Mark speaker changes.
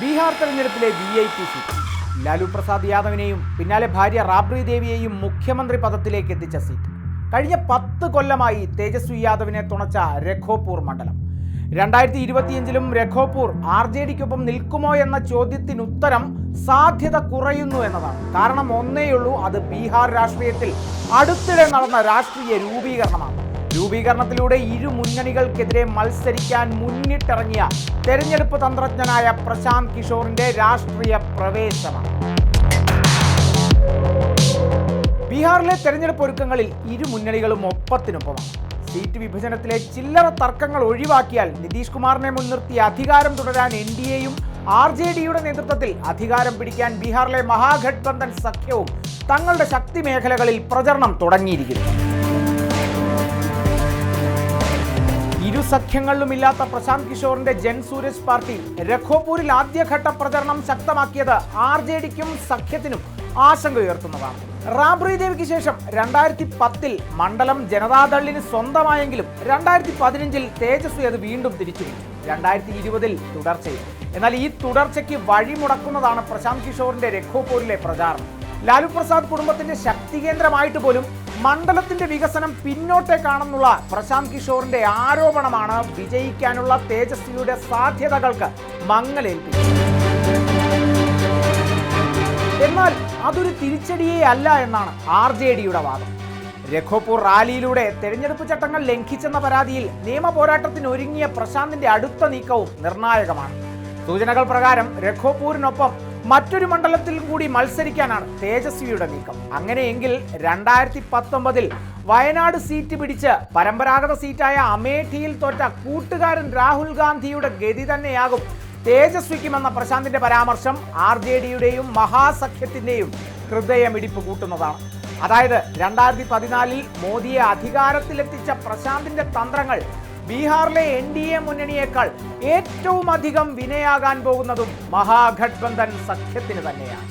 Speaker 1: ബീഹാർ തെരഞ്ഞെടുപ്പിലെ V I P seat. Lalu Prasad യാദവിനെയും പിന്നാലെ ഭാര്യ റാബ്രി ദേവിയെയും മുഖ്യമന്ത്രി പദത്തിലേക്ക് എത്തിച്ച സീറ്റ്. കഴിഞ്ഞ പത്ത് കൊല്ലമായി തേജസ്വി യാദവിനെ തുണച്ച രഘോപൂർ മണ്ഡലം. രണ്ടായിരത്തി ഇരുപത്തിയഞ്ചിലും രഘോപൂർ ആർ ജെ ഡിക്കൊപ്പം നിൽക്കുമോ എന്ന ചോദ്യത്തിന് ഉത്തരം സാധ്യത കുറയുന്നു എന്നതാണ്. കാരണം ഒന്നേയുള്ളൂ അത് ബീഹാർ രാഷ്ട്രീയത്തിൽ അടുത്തിടെ നടന്ന രാഷ്ട്രീയ രൂപീകരണമാണ്. രൂപീകരണത്തിലൂടെ ഇരു മുന്നണികൾക്കെതിരെ മത്സരിക്കാൻ മുന്നിട്ടിറങ്ങിയ തെരഞ്ഞെടുപ്പ് തന്ത്രജ്ഞനായ പ്രശാന്ത് കിഷോറിന്റെ രാഷ്ട്രീയ പ്രവേശനം. ബീഹാറിലെ തെരഞ്ഞെടുപ്പ് ഒരുക്കങ്ങളിൽ ഇരു മുന്നണികളും ഒപ്പത്തിനൊപ്പമാണ്. സീറ്റ് വിഭജനത്തിലെ ചില്ലറ തർക്കങ്ങൾ ഒഴിവാക്കിയാൽ നിതീഷ് കുമാറിനെ മുൻനിർത്തി അധികാരം തുടരാൻ എൻ ഡി എയും ആർ ജെ ഡിയുടെ നേതൃത്വത്തിൽ അധികാരം പിടിക്കാൻ ബീഹാറിലെ മഹാഗഡ്ബന്ധൻ സഖ്യവും തങ്ങളുടെ ശക്തി മേഖലകളിൽ പ്രചരണം തുടങ്ങിയിരിക്കുന്നു. സഖ്യങ്ങളിലും ഇല്ലാത്ത പ്രശാന്ത് കിഷോറിന്റെ ജൻ സൂരജ് പാർട്ടി രഘോപൂരിൽ ആദ്യഘട്ട പ്രചരണം ശക്തമാക്കിയത് ആർ ജെ ഡിക്കും സഖ്യത്തിനും ആശങ്ക ഉയർത്തുന്നതാണ്. റാബ്രി ദേവിക്ക് ശേഷം രണ്ടായിരത്തി പത്തിൽ മണ്ഡലം ജനതാദളിന് സ്വന്തമായെങ്കിലും രണ്ടായിരത്തി പതിനഞ്ചിൽ തേജസ്വി അത് വീണ്ടും തിരിച്ചു രണ്ടായിരത്തി ഇരുപതിൽ തുടർച്ചയിൽ. എന്നാൽ ഈ തുടർച്ചയ്ക്ക് വഴിമുടക്കുന്നതാണ് പ്രശാന്ത് കിഷോറിന്റെ രഘോപൂരിലെ പ്രചാരണം. ലാലു പ്രസാദ് കുടുംബത്തിന്റെ ശക്തി കേന്ദ്രമായിട്ട് പോലും മണ്ഡലത്തിന്റെ വികസനം പിന്നോട്ടേക്കാണെന്നുള്ള പ്രശാന്ത് കിഷോറിന്റെ ആരോപണമാണ് വിജയിക്കാനുള്ള തേജസ്വിയുടെ സാധ്യതകൾക്ക് മങ്ങലേൽപ്പിച്ചത്. എന്നാൽ അതൊരു തിരിച്ചടിയേ അല്ല എന്നാണ് ആർ ജെ ഡിയുടെ വാദം. രഘോപൂർ റാലിയിലൂടെ തെരഞ്ഞെടുപ്പ് ചട്ടങ്ങൾ ലംഘിച്ചെന്ന പരാതിയിൽ നിയമ പോരാട്ടത്തിന് ഒരുങ്ങിയ പ്രശാന്തിന്റെ അടുത്ത നീക്കവും നിർണായകമാണ്. സൂചനകൾ പ്രകാരം രഘോപൂരിനൊപ്പം മറ്റൊരു മണ്ഡലത്തിൽ കൂടി മത്സരിക്കാനാണ് തേജസ്വിയുടെ നീക്കം. അങ്ങനെയെങ്കിൽ രണ്ടായിരത്തി പത്തൊമ്പതിൽ വയനാട് സീറ്റ് പിടിച്ച് പരമ്പരാഗത സീറ്റായ അമേഠിയിൽ തോറ്റ കൂട്ടുകാരൻ രാഹുൽ ഗാന്ധിയുടെ ഗതി തന്നെയാകും. തേജസ്വിക്കുമെന്ന പ്രശാന്തിന്റെ പരാമർശം ആർ ജെ ഡിയുടെയും മഹാസഖ്യത്തിന്റെയും ഹൃദയമിടിപ്പ് കൂട്ടുന്നതാണ്. അതായത് രണ്ടായിരത്തി പതിനാലിൽ മോദിയെ അധികാരത്തിലെത്തിച്ച പ്രശാന്തിന്റെ തന്ത്രങ്ങൾ ബീഹാറിലെ എൻ ഡി എ മുന്നണിയേക്കാൾ ഏറ്റവും അധികം വിനയാകാൻ പോകുന്നതും മഹാഗഡ്ബന്ധൻ സഖ്യത്തിന് തന്നെയാണ്.